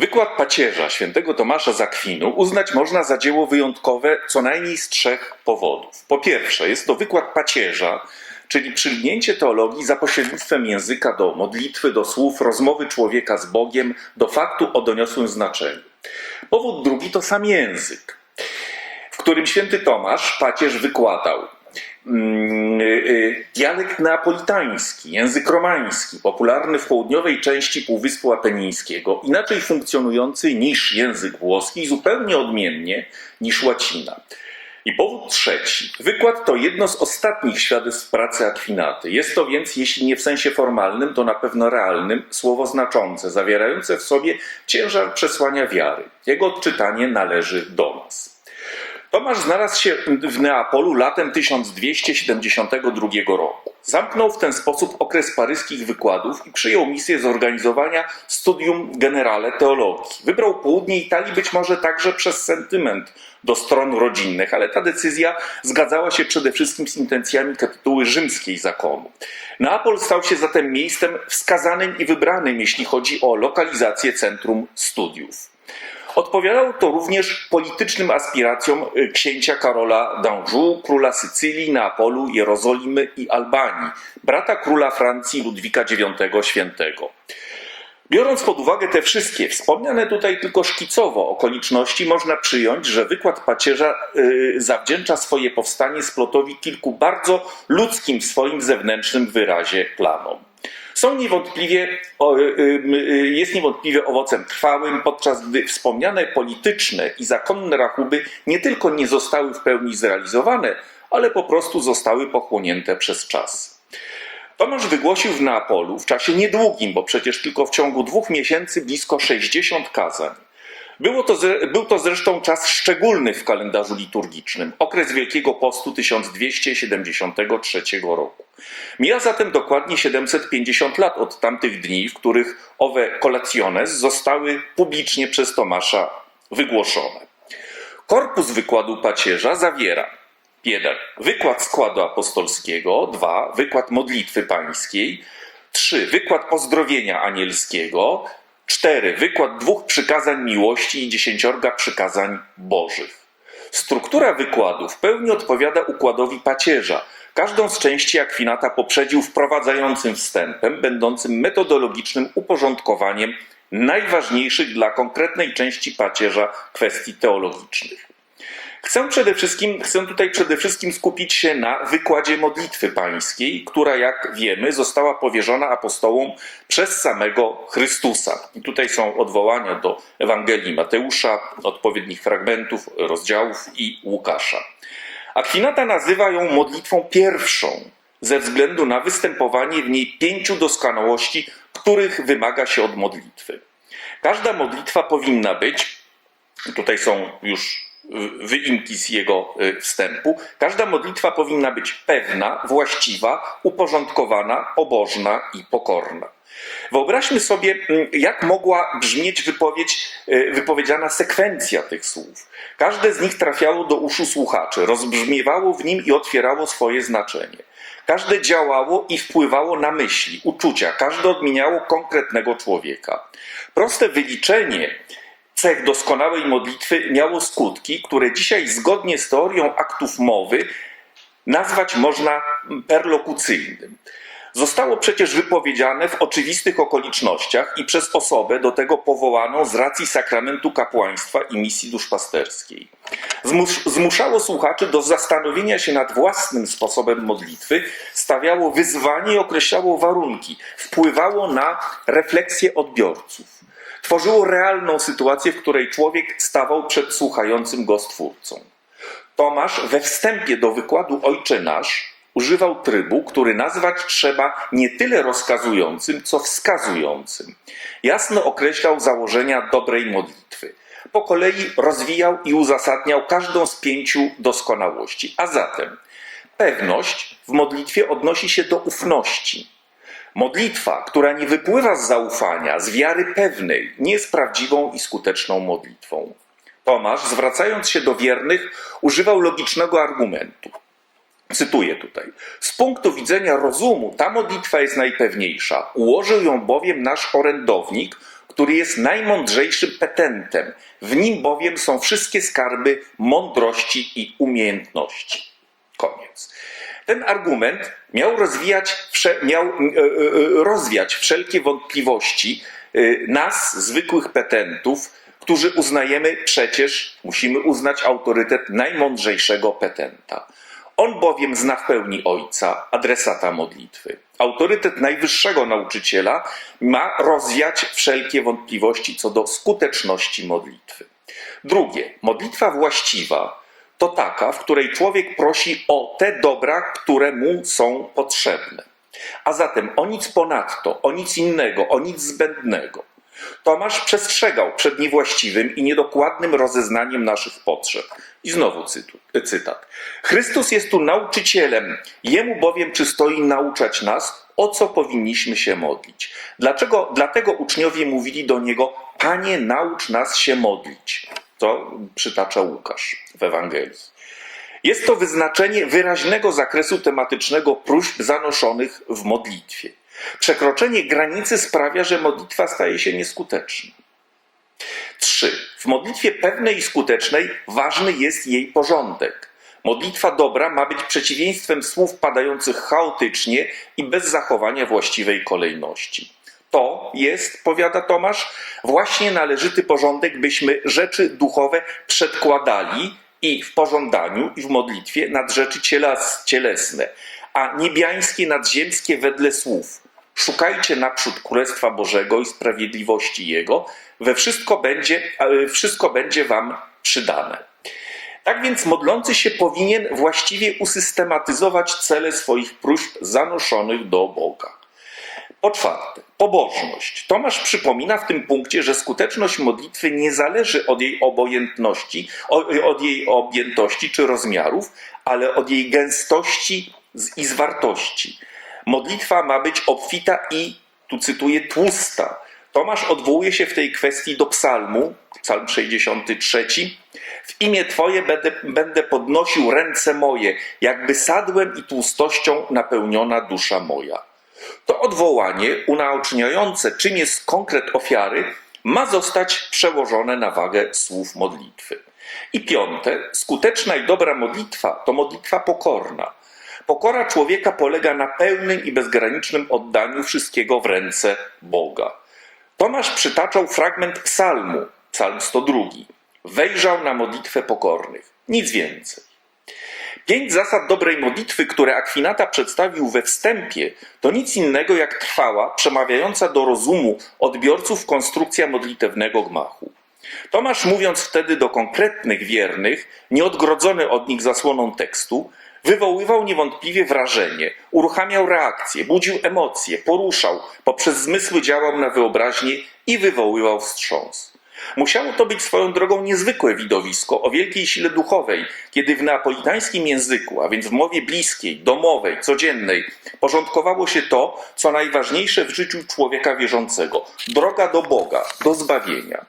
Wykład pacierza świętego Tomasza z Akwinu uznać można za dzieło wyjątkowe co najmniej z trzech powodów. Po pierwsze, jest to wykład pacierza, czyli przylgnięcie teologii za pośrednictwem języka do modlitwy, do słów, rozmowy człowieka z Bogiem, do faktu o doniosłym znaczeniu. Powód drugi to sam język, w którym święty Tomasz pacierz wykładał dialekt neapolitański, język romański, popularny w południowej części Półwyspu Apenińskiego, inaczej funkcjonujący niż język włoski, zupełnie odmiennie niż łacina. I powód trzeci. Wykład to jedno z ostatnich świadectw pracy Akwinaty. Jest to więc, jeśli nie w sensie formalnym, to na pewno realnym, słowo znaczące, zawierające w sobie ciężar przesłania wiary. Jego odczytanie należy do nas. Tomasz znalazł się w Neapolu latem 1272 roku. Zamknął w ten sposób okres paryskich wykładów i przyjął misję zorganizowania Studium Generale Teologii. Wybrał południe Italii być może także przez sentyment do stron rodzinnych, ale ta decyzja zgadzała się przede wszystkim z intencjami kapituły rzymskiej zakonu. Neapol stał się zatem miejscem wskazanym i wybranym, jeśli chodzi o lokalizację centrum studiów. Odpowiadało to również politycznym aspiracjom y, księcia Karola d'Anjou, króla Sycylii, Neapolu, Jerozolimy i Albanii, brata króla Francji Ludwika IX Świętego. Biorąc pod uwagę te wszystkie, wspomniane tutaj tylko szkicowo okoliczności, można przyjąć, że wykład pacierza y, zawdzięcza swoje powstanie splotowi kilku bardzo ludzkim w swoim zewnętrznym wyrazie planom. Są niewątpliwie, o, y, y, jest niewątpliwie owocem trwałym, podczas gdy wspomniane polityczne i zakonne rachuby nie tylko nie zostały w pełni zrealizowane, ale po prostu zostały pochłonięte przez czas. Tomasz wygłosił w Neapolu w czasie niedługim, bo przecież tylko w ciągu dwóch miesięcy blisko 60 kazań. Było to, był to zresztą czas szczególny w kalendarzu liturgicznym, okres Wielkiego Postu 1273 roku. Mija zatem dokładnie 750 lat od tamtych dni, w których owe collectiones zostały publicznie przez Tomasza wygłoszone. Korpus wykładu pacierza zawiera 1. Wykład składu apostolskiego, 2. Wykład modlitwy pańskiej, 3. Wykład pozdrowienia anielskiego, 4. Wykład dwóch przykazań miłości i dziesięciorga przykazań bożych. Struktura wykładu w pełni odpowiada układowi pacierza. Każdą z części Akwinata poprzedził wprowadzającym wstępem, będącym metodologicznym uporządkowaniem najważniejszych dla konkretnej części pacierza kwestii teologicznych. Chcę przede wszystkim, chcę tutaj przede wszystkim skupić się na wykładzie modlitwy pańskiej, która, jak wiemy, została powierzona apostołom przez samego Chrystusa. I tutaj są odwołania do Ewangelii Mateusza, odpowiednich fragmentów, rozdziałów i Łukasza. Akwinata nazywa ją modlitwą pierwszą, ze względu na występowanie w niej pięciu doskonałości, których wymaga się od modlitwy. Każda modlitwa powinna być, tutaj są już wyimki z jego y, wstępu. Każda modlitwa powinna być pewna, właściwa, uporządkowana, pobożna i pokorna. Wyobraźmy sobie, mm, jak mogła brzmieć wypowiedź, y, wypowiedziana sekwencja tych słów. Każde z nich trafiało do uszu słuchaczy, rozbrzmiewało w nim i otwierało swoje znaczenie. Każde działało i wpływało na myśli, uczucia, każde odmieniało konkretnego człowieka. Proste wyliczenie cech doskonałej modlitwy miało skutki, które dzisiaj zgodnie z teorią aktów mowy nazwać można perlokucyjnym. Zostało przecież wypowiedziane w oczywistych okolicznościach i przez osobę do tego powołaną z racji sakramentu kapłaństwa i misji duszpasterskiej. Zmus zmuszało słuchaczy do zastanowienia się nad własnym sposobem modlitwy, stawiało wyzwanie i określało warunki, wpływało na refleksję odbiorców tworzyło realną sytuację, w której człowiek stawał przed słuchającym go stwórcą. Tomasz we wstępie do wykładu Ojcze Nasz używał trybu, który nazwać trzeba nie tyle rozkazującym, co wskazującym. Jasno określał założenia dobrej modlitwy. Po kolei rozwijał i uzasadniał każdą z pięciu doskonałości. A zatem pewność w modlitwie odnosi się do ufności, Modlitwa, która nie wypływa z zaufania, z wiary pewnej, nie jest prawdziwą i skuteczną modlitwą. Tomasz, zwracając się do wiernych, używał logicznego argumentu. Cytuję tutaj. Z punktu widzenia rozumu ta modlitwa jest najpewniejsza. Ułożył ją bowiem nasz orędownik, który jest najmądrzejszym petentem. W nim bowiem są wszystkie skarby mądrości i umiejętności. Koniec. Ten argument miał rozwijać, miał e, e, rozwiać wszelkie wątpliwości e, nas, zwykłych petentów, którzy uznajemy przecież, musimy uznać autorytet najmądrzejszego petenta. On bowiem zna w pełni Ojca, adresata modlitwy. Autorytet najwyższego nauczyciela ma rozwiać wszelkie wątpliwości co do skuteczności modlitwy. Drugie, modlitwa właściwa to taka, w której człowiek prosi o te dobra, które mu są potrzebne. A zatem o nic ponadto, o nic innego, o nic zbędnego. Tomasz przestrzegał przed niewłaściwym i niedokładnym rozeznaniem naszych potrzeb. I znowu cytu, cytat. Chrystus jest tu nauczycielem, jemu bowiem przystoi nauczać nas, o co powinniśmy się modlić. Dlaczego? Dlatego uczniowie mówili do niego: Panie, naucz nas się modlić. To przytacza Łukasz w Ewangelii. Jest to wyznaczenie wyraźnego zakresu tematycznego próśb zanoszonych w modlitwie. Przekroczenie granicy sprawia, że modlitwa staje się nieskuteczna. 3. W modlitwie pewnej i skutecznej ważny jest jej porządek. Modlitwa dobra ma być przeciwieństwem słów padających chaotycznie i bez zachowania właściwej kolejności. To jest, powiada Tomasz, właśnie należyty porządek, byśmy rzeczy duchowe przedkładali i w pożądaniu, i w modlitwie nad rzeczy cielas, cielesne, a niebiańskie nadziemskie wedle słów. Szukajcie naprzód Królestwa Bożego i sprawiedliwości Jego, we wszystko będzie, e, wszystko będzie wam przydane. Tak więc modlący się powinien właściwie usystematyzować cele swoich próśb zanoszonych do Boga. Po czwarte, pobożność. Tomasz przypomina w tym punkcie, że skuteczność modlitwy nie zależy od jej obojętności, od jej objętości czy rozmiarów, ale od jej gęstości i zwartości. Modlitwa ma być obfita i, tu cytuję, tłusta. Tomasz odwołuje się w tej kwestii do psalmu, psalm 63. W imię Twoje będę, będę podnosił ręce moje, jakby sadłem i tłustością napełniona dusza moja. To odwołanie unaoczniające, czym jest konkret ofiary, ma zostać przełożone na wagę słów modlitwy. I piąte, skuteczna i dobra modlitwa to modlitwa pokorna. Pokora człowieka polega na pełnym i bezgranicznym oddaniu wszystkiego w ręce Boga. Tomasz przytaczał fragment psalmu, psalm 102. Wejrzał na modlitwę pokornych. Nic więcej. Pięć zasad dobrej modlitwy, które Akwinata przedstawił we wstępie, to nic innego jak trwała, przemawiająca do rozumu odbiorców konstrukcja modlitewnego gmachu. Tomasz, mówiąc wtedy do konkretnych wiernych, nieodgrodzony od nich zasłoną tekstu, wywoływał niewątpliwie wrażenie, uruchamiał reakcje, budził emocje, poruszał, poprzez zmysły działał na wyobraźnię i wywoływał wstrząs. Musiało to być swoją drogą niezwykłe widowisko o wielkiej sile duchowej, kiedy w neapolitańskim języku, a więc w mowie bliskiej, domowej, codziennej, porządkowało się to, co najważniejsze w życiu człowieka wierzącego droga do Boga, do zbawienia.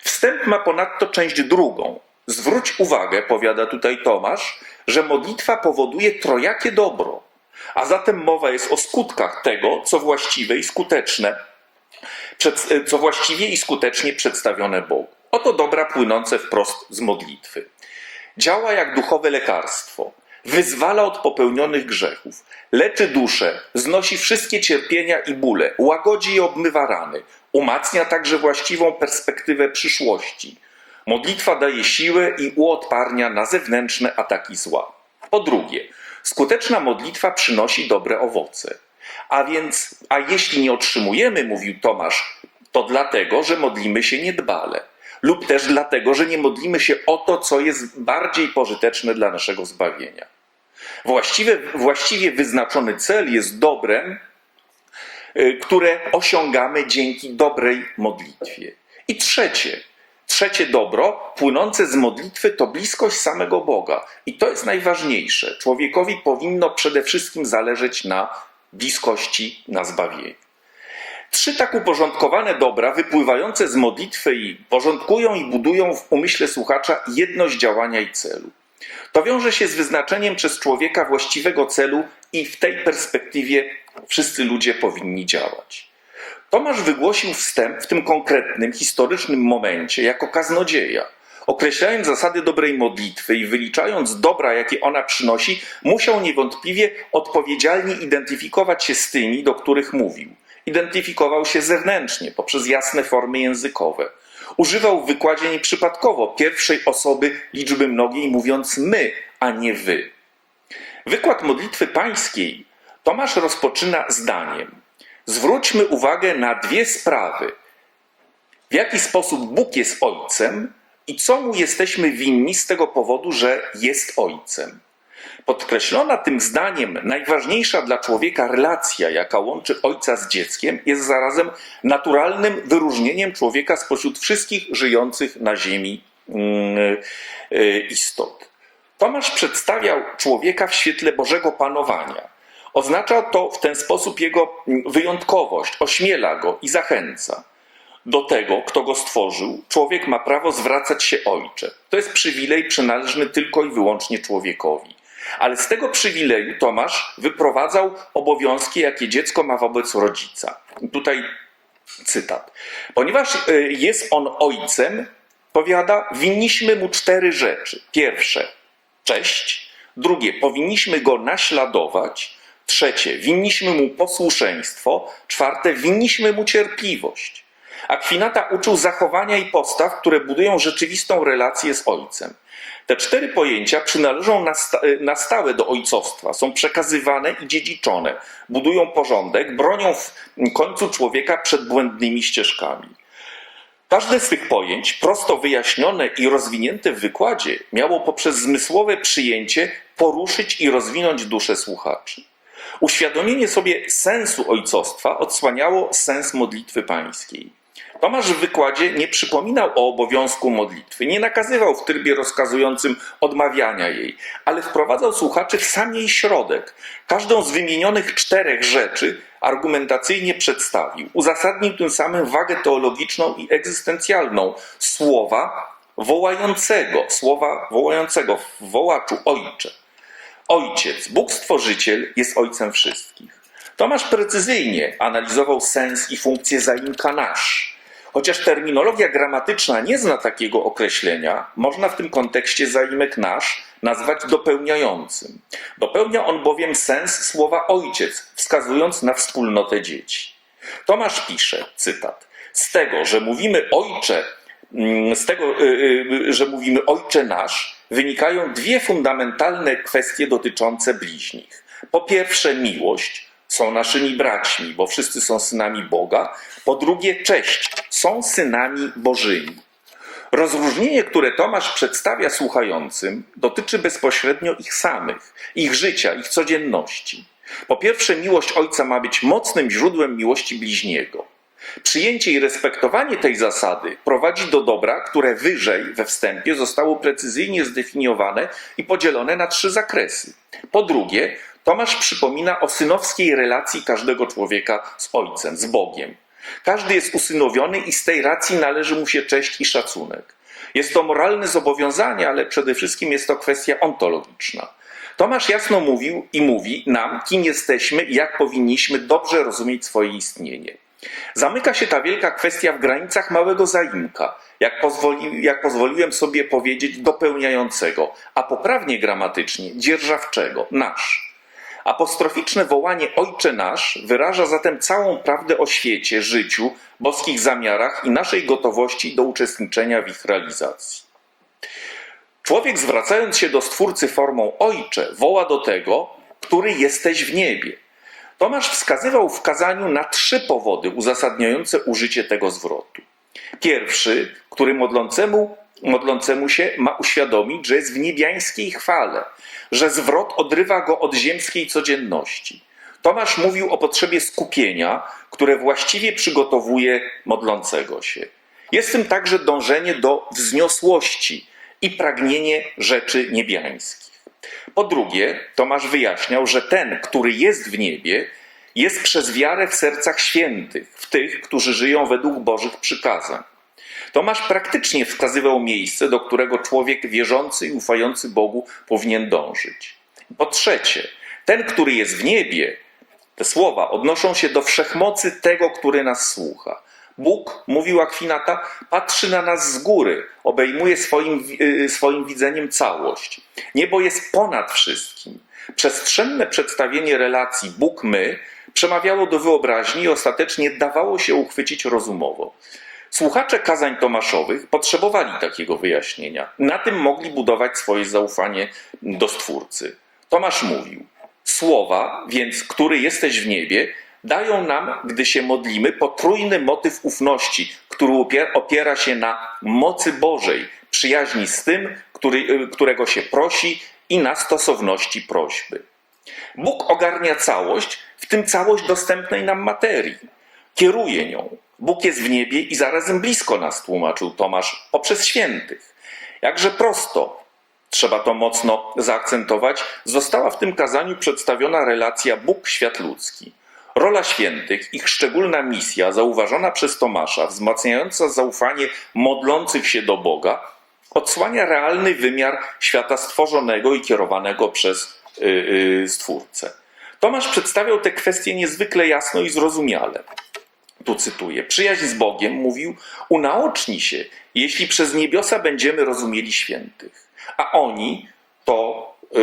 Wstęp ma ponadto część drugą. Zwróć uwagę, powiada tutaj Tomasz, że modlitwa powoduje trojakie dobro, a zatem mowa jest o skutkach tego, co właściwe i skuteczne co właściwie i skutecznie przedstawione Bogu. Oto dobra płynące wprost z modlitwy. Działa jak duchowe lekarstwo. Wyzwala od popełnionych grzechów, leczy duszę, znosi wszystkie cierpienia i bóle, łagodzi i obmywa rany, umacnia także właściwą perspektywę przyszłości. Modlitwa daje siłę i uodparnia na zewnętrzne ataki zła. Po drugie, skuteczna modlitwa przynosi dobre owoce. A więc, a jeśli nie otrzymujemy, mówił Tomasz, to dlatego, że modlimy się niedbale. Lub też dlatego, że nie modlimy się o to, co jest bardziej pożyteczne dla naszego zbawienia. Właściwie, właściwie wyznaczony cel jest dobrem, y, które osiągamy dzięki dobrej modlitwie. I trzecie, trzecie dobro płynące z modlitwy to bliskość samego Boga. I to jest najważniejsze. Człowiekowi powinno przede wszystkim zależeć na bliskości na zbawienie. Trzy tak uporządkowane dobra, wypływające z modlitwy i porządkują i budują w umyśle słuchacza jedność działania i celu. To wiąże się z wyznaczeniem przez człowieka właściwego celu i w tej perspektywie wszyscy ludzie powinni działać. Tomasz wygłosił wstęp w tym konkretnym, historycznym momencie jako kaznodzieja. Określając zasady dobrej modlitwy i wyliczając dobra, jakie ona przynosi, musiał niewątpliwie odpowiedzialnie identyfikować się z tymi, do których mówił. Identyfikował się zewnętrznie, poprzez jasne formy językowe. Używał w wykładzie nieprzypadkowo pierwszej osoby liczby mnogiej, mówiąc my, a nie wy. Wykład modlitwy pańskiej Tomasz rozpoczyna zdaniem. Zwróćmy uwagę na dwie sprawy. W jaki sposób Bóg jest Ojcem i co mu jesteśmy winni z tego powodu, że jest Ojcem. Podkreślona tym zdaniem najważniejsza dla człowieka relacja, jaka łączy ojca z dzieckiem, jest zarazem naturalnym wyróżnieniem człowieka spośród wszystkich żyjących na ziemi mm, y, istot. Tomasz przedstawiał człowieka w świetle Bożego panowania. Oznacza to w ten sposób jego wyjątkowość, ośmiela go i zachęca. Do tego, kto go stworzył, człowiek ma prawo zwracać się ojcze. To jest przywilej przynależny tylko i wyłącznie człowiekowi. Ale z tego przywileju Tomasz wyprowadzał obowiązki, jakie dziecko ma wobec rodzica. Tutaj cytat. Ponieważ y, jest on ojcem, powiada, winniśmy mu cztery rzeczy. Pierwsze, cześć. Drugie, powinniśmy go naśladować. Trzecie, winniśmy mu posłuszeństwo. Czwarte, winniśmy mu cierpliwość. Akwinata uczył zachowania i postaw, które budują rzeczywistą relację z ojcem. Te cztery pojęcia przynależą na, sta na stałe do ojcostwa, są przekazywane i dziedziczone, budują porządek, bronią w końcu człowieka przed błędnymi ścieżkami. Każde z tych pojęć, prosto wyjaśnione i rozwinięte w wykładzie, miało poprzez zmysłowe przyjęcie poruszyć i rozwinąć duszę słuchaczy. Uświadomienie sobie sensu ojcostwa odsłaniało sens modlitwy pańskiej. Tomasz w wykładzie nie przypominał o obowiązku modlitwy, nie nakazywał w trybie rozkazującym odmawiania jej, ale wprowadzał słuchaczy w sam jej środek. Każdą z wymienionych czterech rzeczy argumentacyjnie przedstawił. Uzasadnił tym samym wagę teologiczną i egzystencjalną słowa wołającego, słowa wołającego w wołaczu Ojcze. Ojciec, Bóg Stworzyciel jest Ojcem wszystkich. Tomasz precyzyjnie analizował sens i funkcję zaimka nasz. Chociaż terminologia gramatyczna nie zna takiego określenia, można w tym kontekście zaimek nasz nazwać dopełniającym. Dopełnia on bowiem sens słowa ojciec, wskazując na wspólnotę dzieci. Tomasz pisze, cytat, z tego, że mówimy ojcze, mm, z tego, y, y, że mówimy ojcze nasz, wynikają dwie fundamentalne kwestie dotyczące bliźnich. Po pierwsze, miłość, są naszymi braćmi, bo wszyscy są synami Boga. Po drugie, cześć, są synami Bożymi. Rozróżnienie, które Tomasz przedstawia słuchającym, dotyczy bezpośrednio ich samych, ich życia, ich codzienności. Po pierwsze, miłość Ojca ma być mocnym źródłem miłości bliźniego. Przyjęcie i respektowanie tej zasady prowadzi do dobra, które wyżej we wstępie zostało precyzyjnie zdefiniowane i podzielone na trzy zakresy. Po drugie, Tomasz przypomina o synowskiej relacji każdego człowieka z Ojcem, z Bogiem. Każdy jest usynowiony i z tej racji należy mu się cześć i szacunek. Jest to moralne zobowiązanie, ale przede wszystkim jest to kwestia ontologiczna. Tomasz jasno mówił i mówi nam, kim jesteśmy i jak powinniśmy dobrze rozumieć swoje istnienie. Zamyka się ta wielka kwestia w granicach małego zaimka, jak, pozwoli, jak pozwoliłem sobie powiedzieć, dopełniającego, a poprawnie gramatycznie dzierżawczego, nasz. Apostroficzne wołanie Ojcze Nasz wyraża zatem całą prawdę o świecie, życiu, boskich zamiarach i naszej gotowości do uczestniczenia w ich realizacji. Człowiek, zwracając się do Stwórcy formą Ojcze, woła do tego, który jesteś w niebie. Tomasz wskazywał w kazaniu na trzy powody uzasadniające użycie tego zwrotu. Pierwszy, który modlącemu, modlącemu się ma uświadomić, że jest w niebiańskiej chwale, że zwrot odrywa go od ziemskiej codzienności. Tomasz mówił o potrzebie skupienia, które właściwie przygotowuje modlącego się. Jest tym także dążenie do wzniosłości i pragnienie rzeczy niebiańskich. Po drugie, Tomasz wyjaśniał, że ten, który jest w niebie, jest przez wiarę w sercach świętych, w tych, którzy żyją według Bożych przykazań. Tomasz praktycznie wskazywał miejsce, do którego człowiek wierzący i ufający Bogu powinien dążyć. Po trzecie, ten, który jest w niebie, Te słowa odnoszą się do wszechmocy tego, który nas słucha. Bóg, mówił Akwinata, patrzy na nas z góry, obejmuje swoim, y, swoim widzeniem całość. Niebo jest ponad wszystkim. Przestrzenne przedstawienie relacji Bóg-my przemawiało do wyobraźni i ostatecznie dawało się uchwycić rozumowo. Słuchacze kazań Tomaszowych potrzebowali takiego wyjaśnienia. Na tym mogli budować swoje zaufanie do Stwórcy. Tomasz mówił: Słowa, więc, który jesteś w niebie, dają nam, gdy się modlimy, potrójny motyw ufności, który opier- opiera się na mocy Bożej, przyjaźni z tym, który, y, którego się prosi i na stosowności prośby. Bóg ogarnia całość, w tym całość dostępnej nam materii. Kieruje nią. Bóg jest w niebie i zarazem blisko nas, tłumaczył Tomasz, poprzez świętych. Jakże prosto, trzeba to mocno zaakcentować, została w tym kazaniu przedstawiona relacja Bóg-świat ludzki. Rola świętych, ich szczególna misja, zauważona przez Tomasza, wzmacniająca zaufanie modlących się do Boga, odsłania realny wymiar świata stworzonego i kierowanego przez yy, yy, Stwórcę. Tomasz przedstawiał te kwestie niezwykle jasno i zrozumiale. Tu cytuję: Przyjaźń z Bogiem, mówił, unaoczni się, jeśli przez niebiosa będziemy rozumieli świętych. A oni to, yy,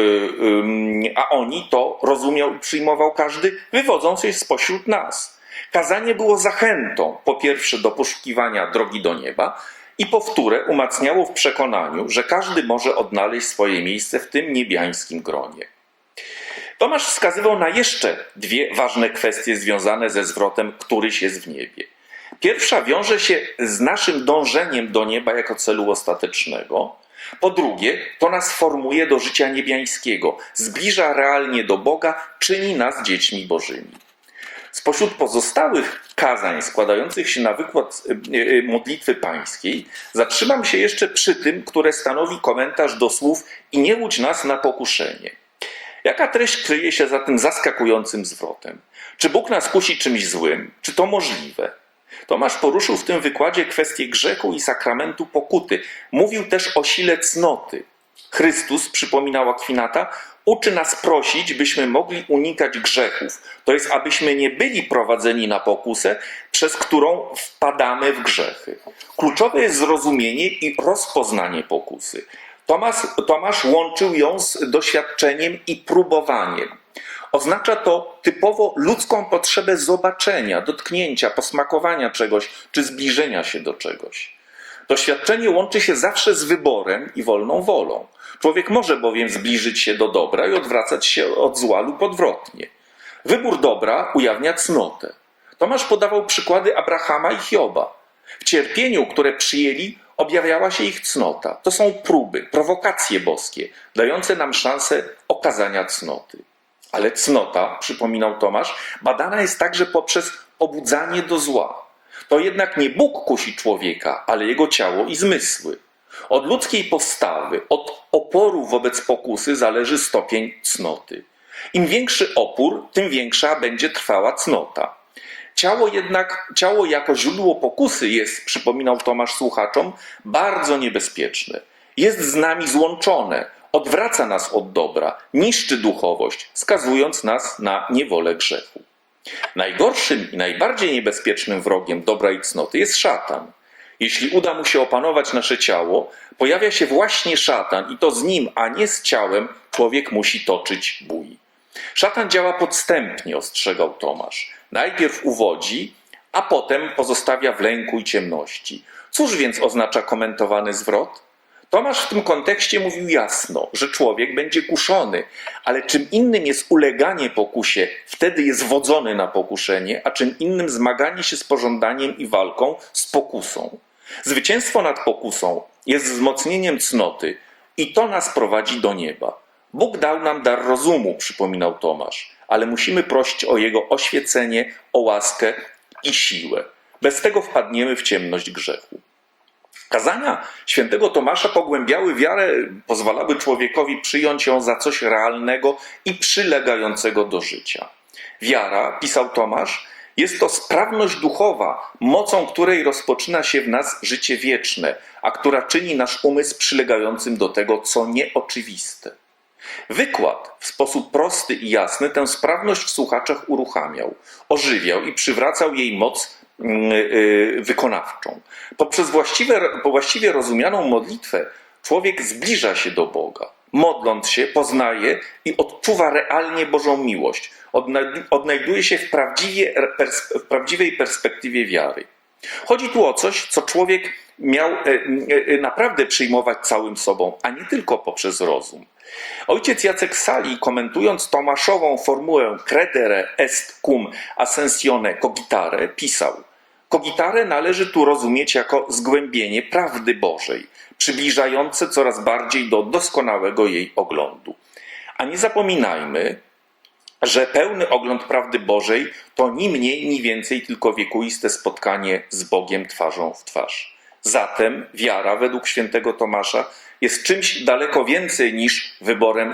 yy, a oni to rozumiał i przyjmował każdy, wywodząc się spośród nas. Kazanie było zachętą, po pierwsze, do poszukiwania drogi do nieba, i po wtóre umacniało w przekonaniu, że każdy może odnaleźć swoje miejsce w tym niebiańskim gronie. Tomasz wskazywał na jeszcze dwie ważne kwestie związane ze zwrotem, któryś jest w niebie. Pierwsza wiąże się z naszym dążeniem do nieba jako celu ostatecznego. Po drugie, to nas formuje do życia niebiańskiego, zbliża realnie do Boga, czyni nas dziećmi bożymi. Spośród pozostałych kazań składających się na wykład y, y, modlitwy pańskiej, zatrzymam się jeszcze przy tym, które stanowi komentarz do słów i nie łudź nas na pokuszenie. Jaka treść kryje się za tym zaskakującym zwrotem? Czy Bóg nas kusi czymś złym? Czy to możliwe? Tomasz poruszył w tym wykładzie kwestię grzechu i sakramentu pokuty. Mówił też o sile cnoty. Chrystus, przypominał Akwinata, uczy nas prosić, byśmy mogli unikać grzechów. To jest, abyśmy nie byli prowadzeni na pokusę, przez którą wpadamy w grzechy. Kluczowe jest zrozumienie i rozpoznanie pokusy. Tomasz, Tomasz łączył ją z doświadczeniem i próbowaniem. Oznacza to typowo ludzką potrzebę zobaczenia, dotknięcia, posmakowania czegoś czy zbliżenia się do czegoś. Doświadczenie łączy się zawsze z wyborem i wolną wolą. Człowiek może bowiem zbliżyć się do dobra i odwracać się od zła lub odwrotnie. Wybór dobra ujawnia cnotę. Tomasz podawał przykłady Abrahama i Hioba. W cierpieniu, które przyjęli, objawiała się ich cnota. To są próby, prowokacje boskie, dające nam szansę okazania cnoty. Ale cnota, przypominał Tomasz, badana jest także poprzez obudzanie do zła. To jednak nie Bóg kusi człowieka, ale jego ciało i zmysły. Od ludzkiej postawy, od oporu wobec pokusy zależy stopień cnoty. Im większy opór, tym większa będzie trwała cnota. Ciało jednak, ciało jako źródło pokusy jest, przypominał Tomasz słuchaczom, bardzo niebezpieczne. Jest z nami złączone, odwraca nas od dobra, niszczy duchowość, skazując nas na niewolę grzechu. Najgorszym i najbardziej niebezpiecznym wrogiem dobra i cnoty jest szatan. Jeśli uda mu się opanować nasze ciało, pojawia się właśnie szatan i to z nim, a nie z ciałem, człowiek musi toczyć bój. Szatan działa podstępnie, ostrzegał Tomasz. Najpierw uwodzi, a potem pozostawia w lęku i ciemności. Cóż więc oznacza komentowany zwrot? Tomasz w tym kontekście mówił jasno, że człowiek będzie kuszony, ale czym innym jest uleganie pokusie, wtedy jest wodzony na pokuszenie, a czym innym zmaganie się z pożądaniem i walką z pokusą. Zwycięstwo nad pokusą jest wzmocnieniem cnoty i to nas prowadzi do nieba. Bóg dał nam dar rozumu, przypominał Tomasz, ale musimy prosić o jego oświecenie, o łaskę i siłę. Bez tego wpadniemy w ciemność grzechu. Kazania świętego Tomasza pogłębiały wiarę, pozwalały człowiekowi przyjąć ją za coś realnego i przylegającego do życia. Wiara, pisał Tomasz, jest to sprawność duchowa, mocą której rozpoczyna się w nas życie wieczne, a która czyni nasz umysł przylegającym do tego, co nieoczywiste. Wykład w sposób prosty i jasny tę sprawność w słuchaczach uruchamiał, ożywiał i przywracał jej moc mm, y, wykonawczą. Poprzez właściwe, właściwie rozumianą modlitwę człowiek zbliża się do Boga. Modląc się, poznaje i odczuwa realnie Bożą miłość. Odnaj- Odnajduje się w, w prawdziwej perspektywie wiary. Chodzi tu o coś, co człowiek miał e, e, naprawdę przyjmować całym sobą, a nie tylko poprzez rozum. Ojciec Jacek Sali, komentując Tomaszową formułę credere est cum ascensione cogitare, pisał Cogitare należy tu rozumieć jako zgłębienie prawdy Bożej, przybliżające coraz bardziej do doskonałego jej oglądu. A nie zapominajmy, że pełny ogląd prawdy Bożej to ni mniej, ni więcej tylko wiekuiste spotkanie z Bogiem twarzą w twarz. Zatem wiara, według świętego Tomasza, jest czymś daleko więcej niż wyborem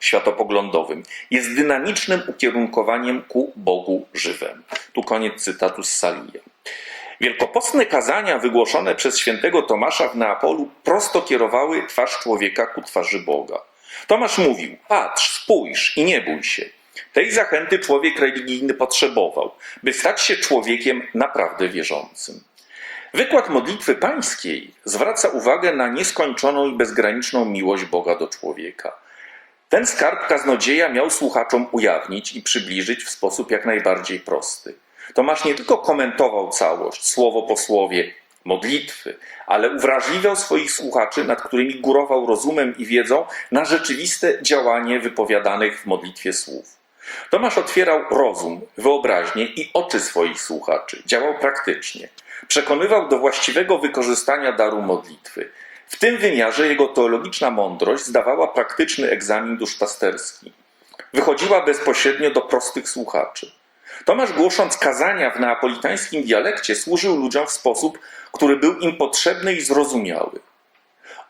światopoglądowym. Jest dynamicznym ukierunkowaniem ku Bogu żywemu. Tu koniec cytatu z Salija. Wielkopostne kazania wygłoszone przez świętego Tomasza w Neapolu prosto kierowały twarz człowieka ku twarzy Boga. Tomasz mówił: Patrz, spójrz i nie bój się. Tej zachęty człowiek religijny potrzebował, by stać się człowiekiem naprawdę wierzącym. Wykład modlitwy pańskiej zwraca uwagę na nieskończoną i bezgraniczną miłość Boga do człowieka. Ten skarb kaznodzieja miał słuchaczom ujawnić i przybliżyć w sposób jak najbardziej prosty. Tomasz nie tylko komentował całość, słowo po słowie, modlitwy, ale uwrażliwiał swoich słuchaczy, nad którymi górował rozumem i wiedzą, na rzeczywiste działanie wypowiadanych w modlitwie słów. Tomasz otwierał rozum, wyobraźnię i oczy swoich słuchaczy, działał praktycznie. Przekonywał do właściwego wykorzystania daru modlitwy. W tym wymiarze jego teologiczna mądrość zdawała praktyczny egzamin duszpasterski. Wychodziła bezpośrednio do prostych słuchaczy. Tomasz głosząc kazania w neapolitańskim dialekcie służył ludziom w sposób, który był im potrzebny i zrozumiały.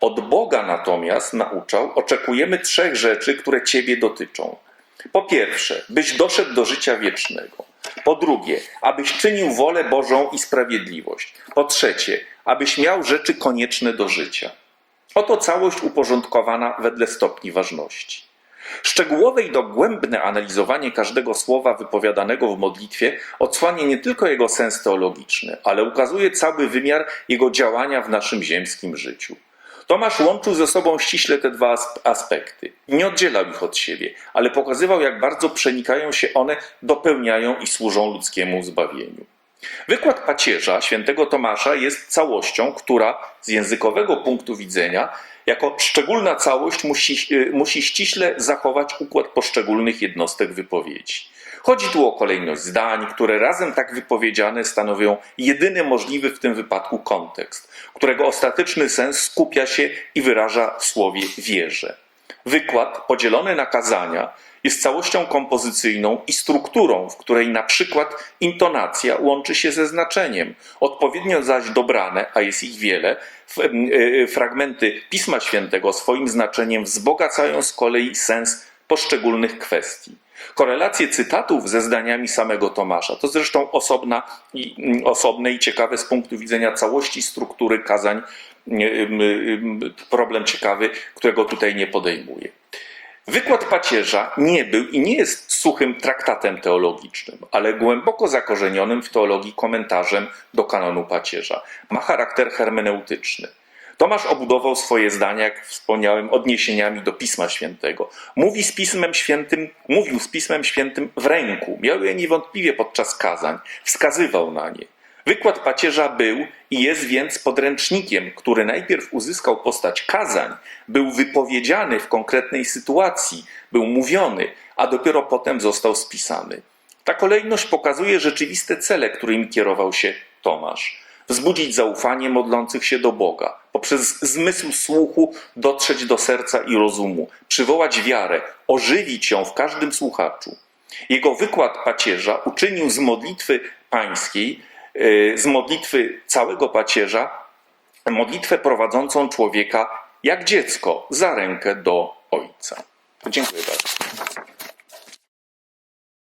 Od Boga natomiast nauczał, oczekujemy trzech rzeczy, które Ciebie dotyczą. Po pierwsze, byś doszedł do życia wiecznego. Po drugie, abyś czynił wolę Bożą i sprawiedliwość. Po trzecie, abyś miał rzeczy konieczne do życia. Oto całość uporządkowana wedle stopni ważności. Szczegółowe i dogłębne analizowanie każdego słowa wypowiadanego w modlitwie odsłania nie tylko jego sens teologiczny, ale ukazuje cały wymiar jego działania w naszym ziemskim życiu. Tomasz łączył ze sobą ściśle te dwa as- aspekty. Nie oddzielał ich od siebie, ale pokazywał, jak bardzo przenikają się one, dopełniają i służą ludzkiemu zbawieniu. Wykład pacierza świętego Tomasza jest całością, która z językowego punktu widzenia jako szczególna całość musi, y, musi ściśle zachować układ poszczególnych jednostek wypowiedzi. Chodzi tu o kolejność zdań, które razem tak wypowiedziane stanowią jedyny możliwy w tym wypadku kontekst, którego ostateczny sens skupia się i wyraża w słowie wierze. Wykład podzielony na kazania jest całością kompozycyjną i strukturą, w której na przykład intonacja łączy się ze znaczeniem. Odpowiednio zaś dobrane, a jest ich wiele, f- y, fragmenty Pisma Świętego swoim znaczeniem wzbogacają z kolei sens poszczególnych kwestii. Korelacje cytatów ze zdaniami samego Tomasza to zresztą osobna i, mm, osobne i ciekawe z punktu widzenia całości struktury kazań y, y, y, problem ciekawy, którego tutaj nie podejmuję. Wykład pacierza nie był i nie jest suchym traktatem teologicznym, ale głęboko zakorzenionym w teologii komentarzem do kanonu pacierza. Ma charakter hermeneutyczny. Tomasz obudował swoje zdania, jak wspomniałem, odniesieniami do Pisma Świętego. Mówi z Pismem Świętym, mówił z Pismem Świętym w ręku, miał je niewątpliwie podczas kazań, wskazywał na nie. Wykład pacierza był i jest więc podręcznikiem, który najpierw uzyskał postać kazań, był wypowiedziany w konkretnej sytuacji, był mówiony, a dopiero potem został spisany. Ta kolejność pokazuje rzeczywiste cele, którymi kierował się Tomasz. Wzbudzić zaufanie modlących się do Boga, poprzez zmysł słuchu dotrzeć do serca i rozumu, przywołać wiarę, ożywić ją w każdym słuchaczu. Jego wykład pacierza uczynił z modlitwy pańskiej, yy, z modlitwy całego pacierza, modlitwę prowadzącą człowieka jak dziecko za rękę do Ojca. Dziękuję bardzo.